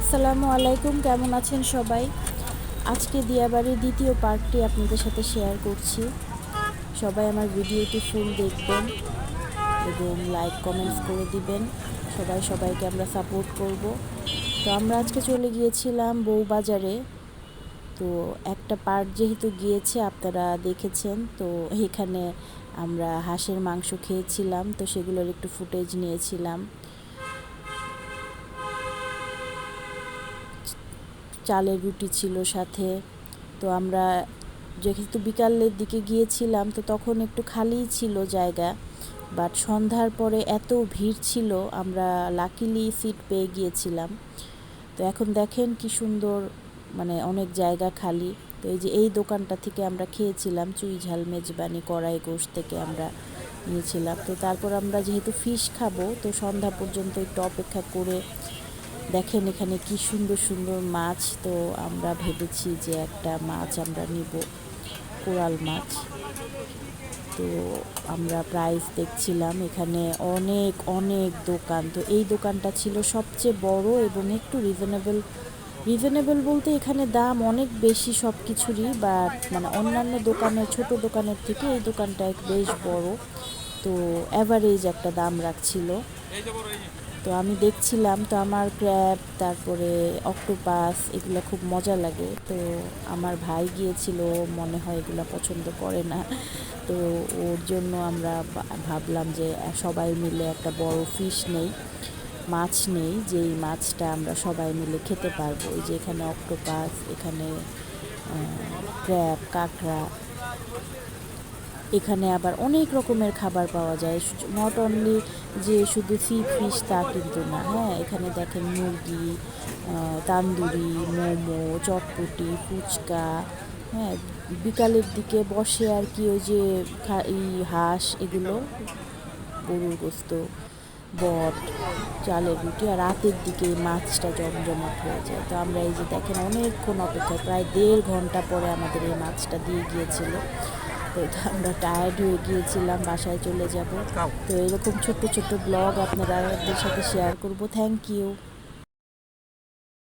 আসসালামু আলাইকুম, কেমন আছেন সবাই? আজকে দিয়াবাড়ির দ্বিতীয় পার্টটি আপনাদের সাথে শেয়ার করছি। সবাই আমার ভিডিওটি ফুল দেখবেন এবং লাইক কমেন্টস করে দিবেন। সবাই সবাইকে আমরা সাপোর্ট করব। তো আমরা আজকে চলে গিয়েছিলাম বউবাজারে। তো একটা পার্ট যেহেতু গিয়েছে, আপনারা দেখেছেন, তো এখানে আমরা হাঁসের মাংস খেয়েছিলাম। তো সেগুলোর একটু ফুটেজ নিয়েছিলাম। চালের রুটি ছিল সাথে। তো আমরা যেহেতু বিকালের দিকে গিয়েছিলাম, তো তখন একটু খালিই ছিল জায়গা। বাট সন্ধ্যার পরে এত ভিড় ছিল, আমরা লাকিলি সিট পেয়ে গিয়েছিলাম। তো এখন দেখেন কি সুন্দর মানে অনেক জায়গা খালি। তো এই যে এই দোকানটা থেকে আমরা খেয়েছিলাম, চুই ঝাল, মেজবানি, কড়াই গোশ থেকে আমরা নিয়েছিলাম। তো তারপর আমরা যেহেতু ফিশ খাব, তো সন্ধ্যা পর্যন্ত একটু অপেক্ষা করে দেখেন এখানে কি সুন্দর সুন্দর মাছ। তো আমরা ভেবেছি যে একটা মাছ আমরা নিব, কোরাল মাছ। তো আমরা প্রাইস দেখছিলাম, এখানে অনেক অনেক দোকান। তো এই দোকানটা ছিল সবচেয়ে বড় এবং একটু রিজনেবল রিজনেবল বলতে এখানে দাম অনেক বেশি সব কিছুরই বা মানে অন্যান্য দোকানের, ছোট দোকানের থেকে এই দোকানটা এক বেশ বড়। তো অ্যাভারেজ একটা দাম রাখছিল। তো আমি দেখছিলাম, তো আমার ক্র্যাব, তারপরে অক্টোপাস, এগুলো খুব মজা লাগে। তো আমার ভাই গিয়েছিল মনে হয় এগুলো পছন্দ করে না। তো ওর জন্য আমরা ভাবলাম যে সবাই মিলে একটা বড় ফিশ নেই, মাছ নেই, যেই মাছটা আমরা সবাই মিলে খেতে পারব। এই যে এখানে অক্টোপাস, এখানে ক্র্যাব, কাঁকড়া এখানে আবার অনেক রকমের খাবার পাওয়া যায়। নট অনলি যে শুধু সি ফিশ তা কিন্তু না হ্যাঁ এখানে দেখেন মুরগি তান্দুরি, মোমো, চটপটি, ফুচকা হ্যাঁ বিকালের দিকে বসে আর কি ওই যে খা- ই হাঁস এগুলো, গরুর গোস্ত, বট, চালের রুটি, আর রাতের দিকে মাছটা জমজমাট হয়ে যায়। তো আমরা এই যে দেখেন অনেকক্ষণ অপেক্ষা প্রায় দেড় ঘণ্টা পরে আমাদের এই মাছটা দিয়ে গিয়েছিল। তো আমরা টায়ার্ড হয়ে গিয়েছিলাম, বাসায় চলে যাব। তো এরকম ছোট্ট ছোট্ট ব্লগ আপনাদের সাথে শেয়ার করব। Thank you